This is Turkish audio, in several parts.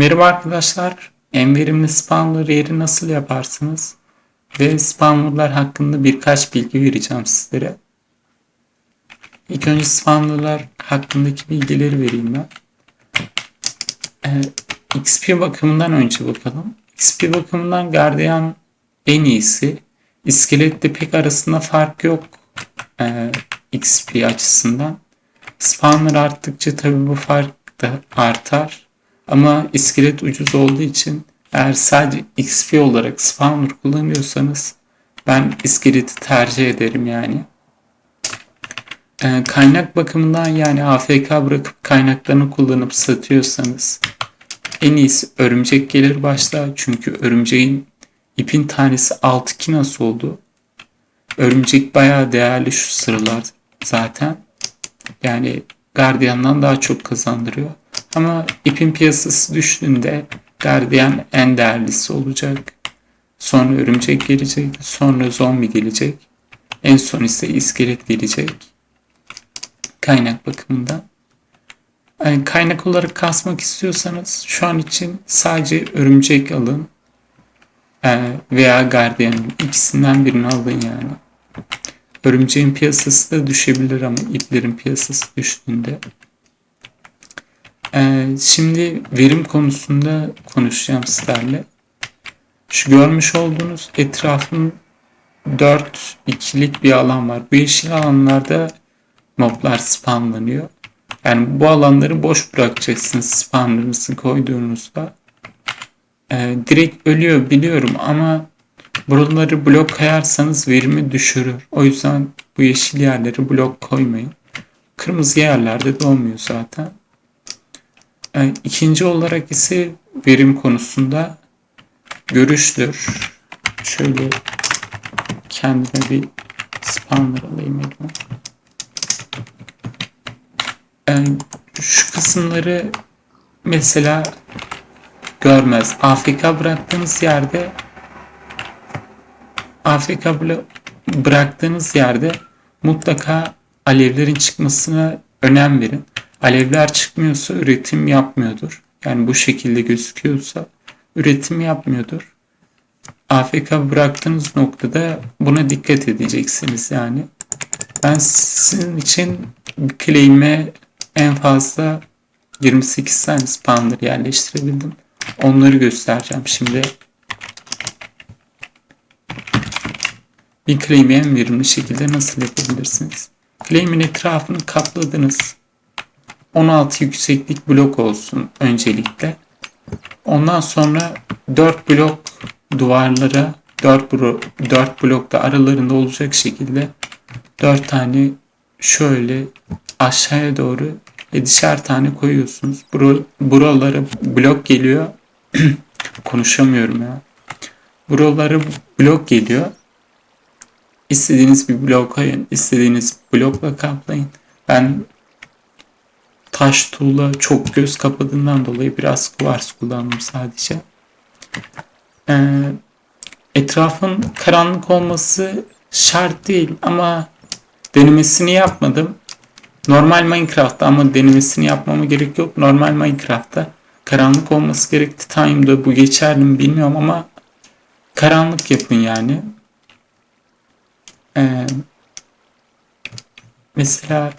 Merhaba arkadaşlar. En verimli spawner yeri nasıl yaparsınız? Ve spawnerlar hakkında birkaç bilgi vereceğim sizlere. İlk önce spawnerlar hakkındaki bilgileri vereyim ben. Ee, XP bakımından önce bakalım. XP bakımından Guardian en iyisi. İskeletle pek arasında fark yok. Ee, XP açısından. Spawner arttıkça tabi bu fark da artar. Ama iskelet ucuz olduğu için eğer sadece XP olarak spawner kullanıyorsanız ben iskeleti tercih ederim yani. Ee, kaynak bakımından yani AFK bırakıp kaynaklarını kullanıp satıyorsanız en iyisi örümcek gelir başta. Çünkü örümceğin ipin tanesi 6 kinas oldu. Örümcek bayağı değerli şu sıralar zaten. Yani Guardian'dan daha çok kazandırıyor. Ama ipin piyasası düştüğünde Guardian en değerlisi olacak. Sonra örümcek gelecek. Sonra zombi gelecek. En son ise iskelet gelecek. Kaynak bakımından. Yani kaynak olarak kasmak istiyorsanız şu an için sadece örümcek alın. Ee, veya Guardian ikisinden birini alın yani. Örümceğin piyasası da düşebilir ama iplerin piyasası düştüğünde. Ee, şimdi verim konusunda konuşacağım sizlerle. Şu görmüş olduğunuz etrafın 4 ikilik bir alan var. Bu yeşil alanlarda moblar spamlanıyor. Yani bu alanları boş bırakacaksınız spamlarınızı koyduğunuzda. Ee, direkt ölüyor biliyorum ama buraları blok koyarsanız verimi düşürür. O yüzden bu yeşil yerleri blok koymayın. Kırmızı yerlerde de olmuyor zaten. Ee, ikinci olarak ise verim konusunda görüştür. Şöyle kendime bir spawner alayım elime. Ee, şu kısımları mesela görmez. AFK bıraktığınız yerde AFK bıraktığınız yerde mutlaka alevlerin çıkmasına önem verin. Alevler çıkmıyorsa üretim yapmıyordur. Yani bu şekilde gözüküyorsa üretim yapmıyordur. AFK bıraktığınız noktada buna dikkat edeceksiniz yani. Ben sizin için claim'e en fazla 28 tane spawner yerleştirebildim. Onları göstereceğim şimdi. Bir claim'i en verimli şekilde nasıl yapabilirsiniz? Claim'in etrafını kapladınız. 16 yükseklik blok olsun öncelikle. Ondan sonra 4 blok duvarlara 4, blo 4 blokta aralarında olacak şekilde 4 tane şöyle aşağıya doğru 7'şer tane koyuyorsunuz. Bur buralara blok geliyor. Konuşamıyorum ya. Buralara blok geliyor. İstediğiniz bir blok koyun. istediğiniz blokla kaplayın. Ben taş tuğla çok göz kapadığından dolayı biraz kuvars kullandım sadece. Ee, etrafın karanlık olması şart değil ama denemesini yapmadım. Normal Minecraft'ta ama denemesini yapmama gerek yok. Normal Minecraft'ta karanlık olması gerekti. Time'da bu geçerli mi bilmiyorum ama karanlık yapın yani. Ee, mesela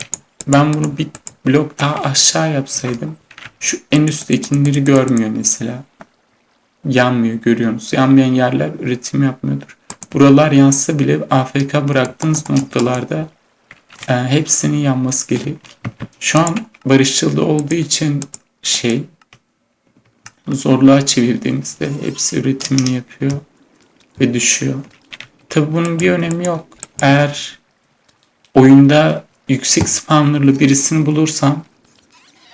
ben bunu bir blok daha aşağı yapsaydım şu en üsttekileri görmüyor mesela. Yanmıyor görüyorsunuz. Yanmayan yerler üretim yapmıyordur. Buralar yansa bile AFK bıraktığınız noktalarda e, hepsinin yanması gerek. Şu an barışçılda olduğu için şey zorluğa çevirdiğimizde hepsi üretimini yapıyor ve düşüyor. Tabi bunun bir önemi yok. Eğer oyunda yüksek spawnerlı birisini bulursam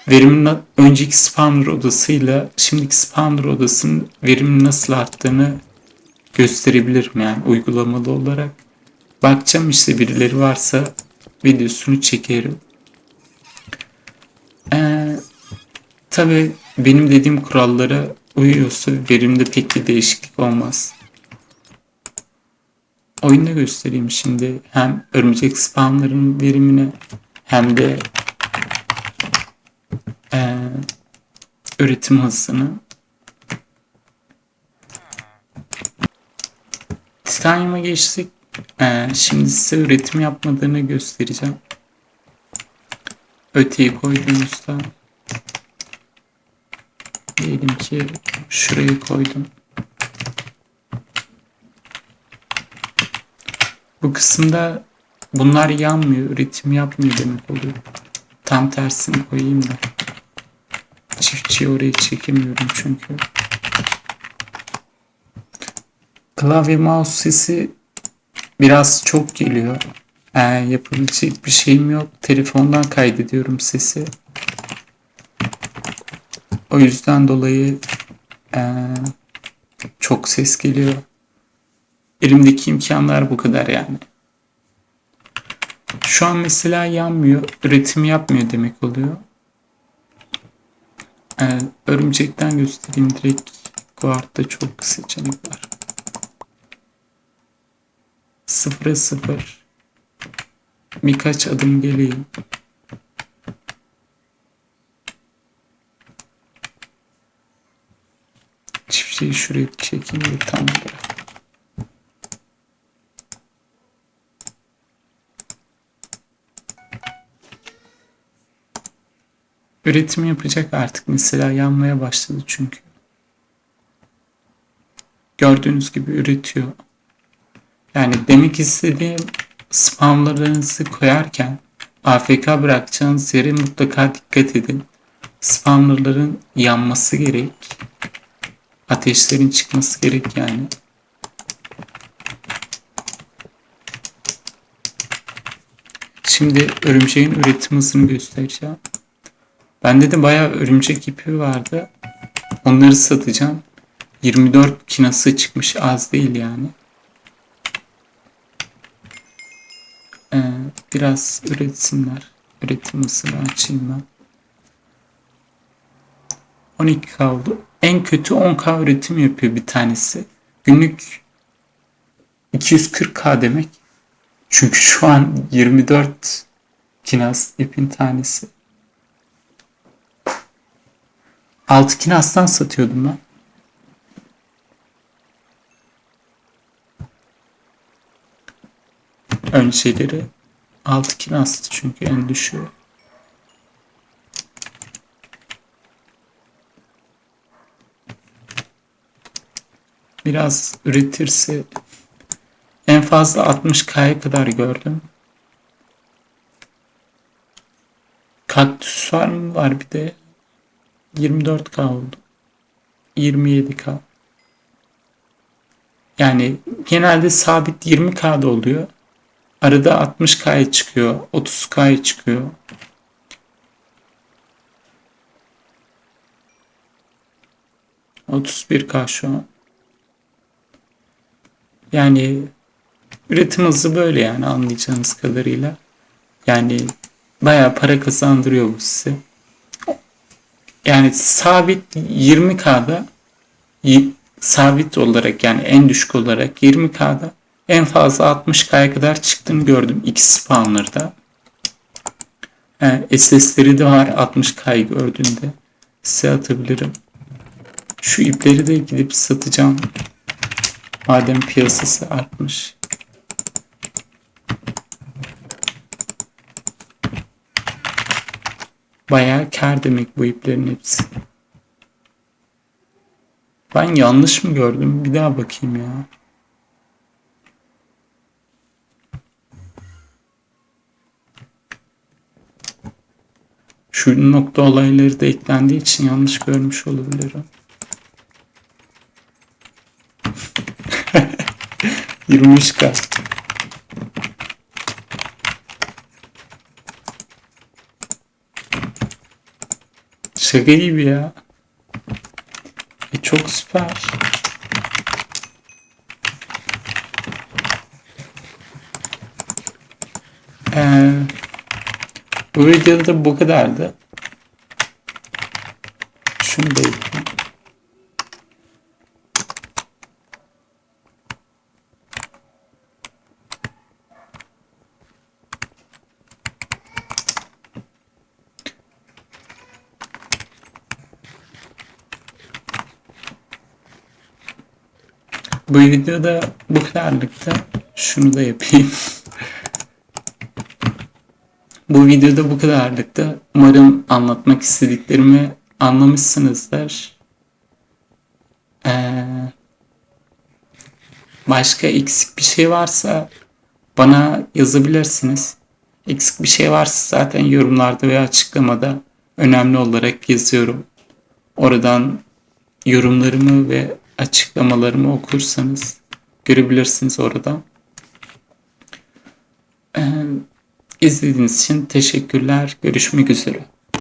verimin önceki spawner odasıyla şimdiki spawner odasının verimin nasıl arttığını gösterebilirim yani uygulamalı olarak. Bakacağım işte birileri varsa videosunu çekerim. Ee, Tabi benim dediğim kurallara uyuyorsa verimde pek bir değişiklik olmaz oyunda göstereyim şimdi. Hem örümcek spawnların verimini hem de e, üretim hızını. Titanium'a geçtik. E, şimdi size üretim yapmadığını göstereceğim. Öteyi koydum koyduğumuzda diyelim ki şurayı koydum. Bu kısımda bunlar yanmıyor, üretim yapmıyor demek oluyor. Tam tersini koyayım da. Çiftçiyi oraya çekemiyorum çünkü. Klavye mouse sesi biraz çok geliyor. Ee, yapabilecek bir şeyim yok. Telefondan kaydediyorum sesi. O yüzden dolayı ee, çok ses geliyor. Elimdeki imkanlar bu kadar yani. Şu an mesela yanmıyor, üretim yapmıyor demek oluyor. Ee, örümcekten göstereyim direkt. Guard'da çok seçenek var. Sıfıra sıfır. Birkaç adım geleyim. Çiftliği şuraya çekeyim de tam bırak. Üretim yapacak artık. Mesela yanmaya başladı çünkü. Gördüğünüz gibi üretiyor. Yani demek istediğim spamlarınızı koyarken AFK bırakacağınız yere mutlaka dikkat edin. Spawnerların yanması gerek. Ateşlerin çıkması gerek yani. Şimdi örümceğin üretim hızını göstereceğim. Bende de bayağı örümcek ipi vardı. Onları satacağım. 24 kinası çıkmış az değil yani. Ee, biraz üretsinler. Üretim hızını açayım ben. 12K oldu. En kötü 10K üretim yapıyor bir tanesi. Günlük 240K demek. Çünkü şu an 24 kinas ipin tanesi. 6 kinastan satıyordum ben. Önceleri 6 kinastı çünkü en düşüğü. Biraz üretirse en fazla 60K'ya kadar gördüm. Kaktüs var mı? Var bir de 24K oldu. 27K. Yani genelde sabit 20K'da oluyor. Arada 60K'ya çıkıyor. 30K'ya çıkıyor. ...31K şu an. Yani üretim hızı böyle yani anlayacağınız kadarıyla. Yani bayağı para kazandırıyor bu size. Yani sabit 20K'da sabit olarak yani en düşük olarak 20K'da en fazla 60K'ya kadar çıktığını gördüm iki spawner'da. Yani SS'leri de var 60K'yı gördüğünde size atabilirim. Şu ipleri de gidip satacağım. Madem piyasası artmış. Bayağı kar demek bu iplerin hepsi. Ben yanlış mı gördüm? Bir daha bakayım ya. Şu nokta olayları da eklendiği için yanlış görmüş olabilirim. 23K. Şaka gibi ya. E çok süper. Ee, bu videoda da bu kadardı. Şunu da ekleyeyim. Bu videoda bu kadarlıkta şunu da yapayım. bu videoda bu kadarlıkta. Umarım anlatmak istediklerimi anlamışsınızdır. Ee, başka eksik bir şey varsa bana yazabilirsiniz. Eksik bir şey varsa zaten yorumlarda veya açıklamada önemli olarak yazıyorum. Oradan yorumlarımı ve açıklamalarımı okursanız görebilirsiniz oradan. Ee, izlediğiniz için teşekkürler. Görüşmek üzere.